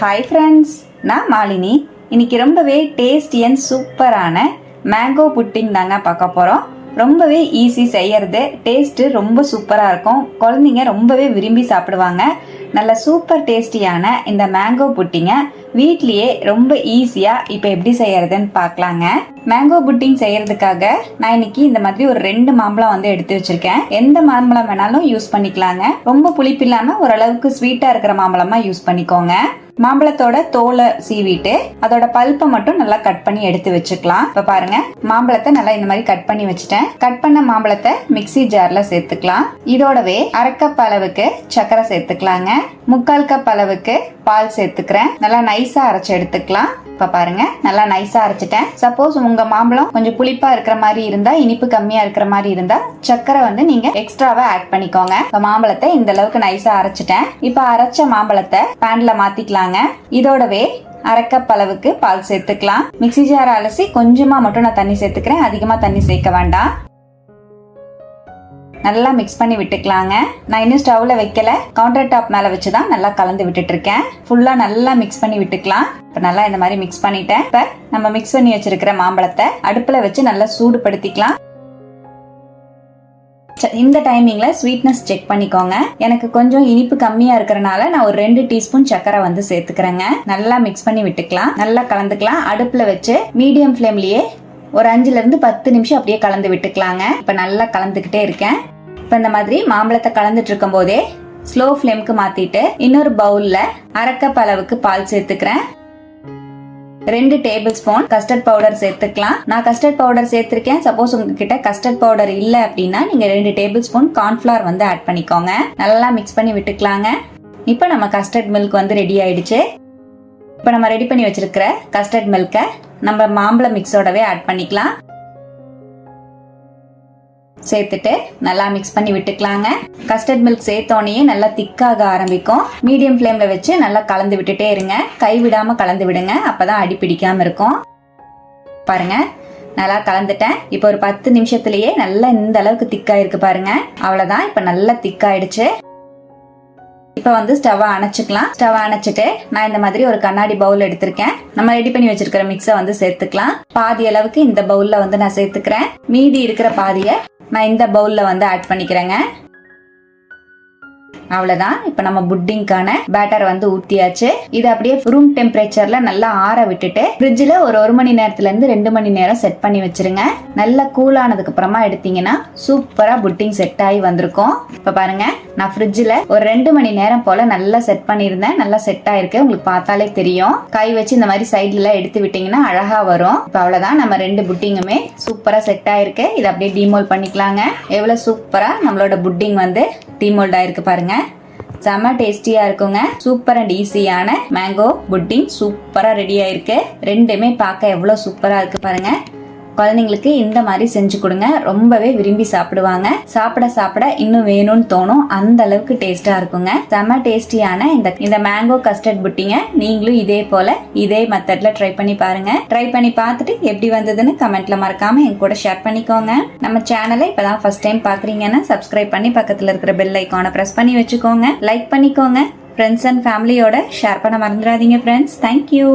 Hi friends நான் மாலினி. இன்னைக்கு ரொம்பவே டேஸ்டி அண்ட் சூப்பரான மேங்கோ புட்டிங் தாங்க பார்க்க போகிறோம் ரொம்பவே ஈஸி செய்யறது. டேஸ்ட்டு ரொம்ப சூப்பராக இருக்கும். குழந்தைங்க ரொம்பவே விரும்பி சாப்பிடுவாங்க. நல்ல சூப்பர் டேஸ்டியான இந்த மேங்கோ புட்டிங்க வீட்லேயே ரொம்ப ஈஸியாக இப்போ எப்படி செய்யறதுன்னு பார்க்கலாங்க. மேங்கோ புட்டிங் செய்யறதுக்காக நான் இன்னைக்கு இந்த மாதிரி ஒரு ரெண்டு மாம்பழம் வந்து எடுத்து வச்சிருக்கேன். எந்த மாம்பழம் வேணாலும் யூஸ் பண்ணிக்கலாங்க. ரொம்ப புளிப்பு இல்லாமல் ஓரளவுக்கு ஸ்வீட்டாக இருக்கிற மாம்பழமாக யூஸ் பண்ணிக்கோங்க. மாம்பழத்தோட தோலை சீவிட்டு அதோட பல்ப்பை மட்டும் நல்லா கட் பண்ணி எடுத்து வச்சுக்கலாம். இப்ப பாருங்க மாம்பழத்தை நல்லா இந்த மாதிரி கட் பண்ணி வச்சுட்டேன். கட் பண்ண மாம்பழத்தை மிக்ஸி ஜார்ல சேர்த்துக்கலாம். இதோடவே அரை கப் அளவுக்கு சர்க்கரை சேர்த்துக்கலாங்க. முக்கால் கப் அளவுக்கு பால் சேர்த்துக்கிறேன். நல்லா நைஸா அரைச்சு எடுத்துக்கலாம். இப்ப பாருங்க. நல்லா நைஸா அரைச்சிட்டேன். சப்போஸ் உங்க மாம்பழம் கொஞ்சம் புளிப்பா இருக்கிற மாதிரி இருந்தா இனிப்பு கம்மியா இருக்கிற மாதிரி இருந்தா சர்க்கரை வந்து நீங்க எக்ஸ்ட்ராவா ஆட் பண்ணிக்கோங்க. இப்ப மாம்பழத்தை இந்த அளவுக்கு நைஸா அரைச்சிட்டேன். இப்ப அரைச்ச மாம்பழத்தை பேன்ல மாத்திக்கலாங்க. இதோடவே அரைக்கப் அளவுக்கு பால் சேர்த்துக்கலாம். மிக்ஸி ஜார் அலசி கொஞ்சமா மட்டும் நான் தண்ணி சேர்த்துக்கிறேன். அதிகமா தண்ணி சேர்க்க வேண்டாம். நல்லா மிக்ஸ் பண்ணி விட்டுக்கலாங்க. நான் இன்னும் ஸ்டவ்ல வைக்கல. கவுண்டர் டாப் மேல வச்சு தான் நல்லா கலந்து விட்டுட்டு இருக்கேன் ஃபுல்லா நல்லா மிக்ஸ் பண்ணி விட்டுக்கலாம். இப்போ நல்லா இந்த மாதிரி மிக்ஸ் பண்ணிட்டேன். இப்போ நம்ம மிக்ஸ் பண்ணி வச்சிருக்கிற மாம்பழத்தை அடுப்புல வச்சு நல்லா சூடுபடுத்திக்கலாம். ச- இந்த டைமிங்ல ஸ்வீட்னஸ் செக் பண்ணிக்கோங்க. எனக்கு கொஞ்சம் இனிப்பு கம்மியா இருக்கிறனால நான் ஒரு ரெண்டு டீஸ்பூன் சக்கரை வந்து சேர்த்துக்கிறேங்க. நல்லா மிக்ஸ் பண்ணி விட்டுக்கலாம். நல்லா கலந்துக்கலாம். அடுப்புல வச்சு மீடியம் ஃப்ளேம்லயே ஒரு அஞ்சுல இருந்து பத்து நிமிஷம் அப்படியே கலந்து விட்டுக்கலாங்க. இப்ப நல்லா கலந்துக்கிட்டே இருக்கேன். இப்ப இந்த மாதிரி மாம்பழத்தை கலந்துட்டு இருக்கும் போதே ஸ்லோ ஃப்ளேம்க்கு மாத்திட்டு இன்னொரு பவுல்ல அரைக்கப் அளவுக்கு பால் சேர்த்துக்கிறேன். ரெண்டு டேபிள் ஸ்பூன் கஸ்டர்ட் பவுடர் சேர்த்துக்கலாம். நான் கஸ்டர்ட் பவுடர் சேர்த்திருக்கேன். சப்போஸ் உங்ககிட்ட கஸ்டர்ட் பவுடர் இல்ல அப்படின்னா நீங்க ரெண்டு டேபிள் ஸ்பூன் கார்ன்ஃபிளவர் வந்து ஆட் பண்ணிக்கோங்க. நல்லா மிக்ஸ் பண்ணி விட்டுக்கலாங்க. இப்போ நம்ம கஸ்டர்ட் மில்க் வந்து ரெடி ஆயிடுச்சு. இப்போ நம்ம ரெடி பண்ணி வச்சிருக்கிற கஸ்டர்ட் மில்கை நம்ம மாம்பழ மிக்ஸோடவே ஆட் பண்ணிக்கலாம். சேர்த்துட்டு நல்லா மிக்ஸ் பண்ணி விட்டுக்கலாங்க. கஸ்டர்ட் மில்க் சேர்த்தோடனே நல்லா திக்காக ஆரம்பிக்கும். மீடியம் ஃப்ளேம்ல வச்சு நல்லா கலந்து விட்டுட்டே இருங்க. கை விடாம கலந்து விடுங்க. அப்பதான் அடி பிடிக்காம இருக்கும். பாருங்க நல்லா கலந்துட்டேன். இப்போ ஒரு பத்து நிமிஷத்துலயே நல்லா இந்த அளவுக்கு திக்காயிருக்கு பாருங்க. அவ்வளவுதான் இப்போ நல்லா திக்காயிடுச்சு இப்போ வந்து ஸ்டவ் அணைச்சிக்கலாம். ஸ்டவ் அணைச்சிட்டு நான் இந்த மாதிரி ஒரு கண்ணாடி பவுல் எடுத்திருக்கேன். நம்ம ரெடி பண்ணி வச்சிருக்கிற மிக்ஸை வந்து சேர்த்துக்கலாம். பாதி அளவுக்கு இந்த பவுல்ல வந்து நான் சேர்த்துக்கிறேன். மீதி இருக்கிற பாதியை நான் இந்த பவுலில் வந்து ஆட் பண்ணிக்கிறேங்க. அவ்வளவுதான். இப்போ நம்ம புட்டிங்கான பேட்டர் வந்து ஊத்தியாச்சு. இது அப்படியே ரூம் டெம்பரேச்சர்ல நல்லா ஆற விட்டுட்டு ஃப்ரிட்ஜில் ஒரு ஒரு மணி நேரத்துல இருந்து ரெண்டு மணி நேரம் செட் பண்ணி வச்சிருங்க. நல்லா கூல் ஆனதுக்கு அப்புறமா எடுத்தீங்கன்னா சூப்பரா புட்டிங் செட் ஆகி வந்திருக்கும். இப்போ பாருங்க நான் ஃப்ரிட்ஜில் ஒரு ரெண்டு மணி நேரம் போல நல்லா செட் பண்ணியிருந்தேன். நல்லா செட் ஆயிருக்கு. உங்களுக்கு பார்த்தாலே தெரியும். கை வச்சு இந்த மாதிரி சைட்ல எடுத்து விட்டீங்கன்னா அழகா வரும். இப்போ அவ்வளவுதான். நம்ம ரெண்டு புட்டிங்குமே சூப்பரா செட் ஆயிருக்கு. இதை அப்படியே டிமோல் பண்ணிக்கலாங்க. எவ்வளவு சூப்பரா நம்மளோட புட்டிங் வந்து டிமோல்ட் ஆயிருக்கு பாருங்க. செம டேஸ்டியா இருக்குங்க. சூப்பர் அண்ட் ஈஸியான மேங்கோ புட்டிங் சூப்பரா ரெடி ஆயிருக்கு. ரெண்டுமே பார்க்க எவ்வளவு சூப்பரா இருக்கு பாருங்க. குழந்தைங்களுக்கு இந்த மாதிரி செஞ்சு கொடுங்க. ரொம்பவே விரும்பி சாப்பிடுவாங்க. சாப்பிட சாப்பிட இன்னும் வேணும்னு தோணும். அந்த அளவுக்கு டேஸ்டா இருக்குங்க. செம டேஸ்டியான இந்த இந்த மேங்கோ கஸ்டர்ட் புட்டிங்க நீங்களும் இதே போல இதே மெத்தட்ல ட்ரை பண்ணி பாருங்க. ட்ரை பண்ணி பார்த்துட்டு எப்படி வந்ததுன்னு கமெண்ட்ல மறக்காம என் கூட ஷேர் பண்ணிக்கோங்க. நம்ம சேனலை இப்பதான் ஃபர்ஸ்ட் டைம் பாக்குறீங்கன்னா சப்ஸ்கிரைப் பண்ணி பக்கத்துல இருக்கிற பெல் ஐக்கானை பிரஸ் பண்ணி வச்சுக்கோங்க. லைக் பண்ணிக்கோங்க. ஃப்ரெண்ட்ஸ் அண்ட் ஃபேமிலியோட ஷேர் பண்ண மறந்துடாதீங்க ஃப்ரெண்ட்ஸ் தேங்க்யூ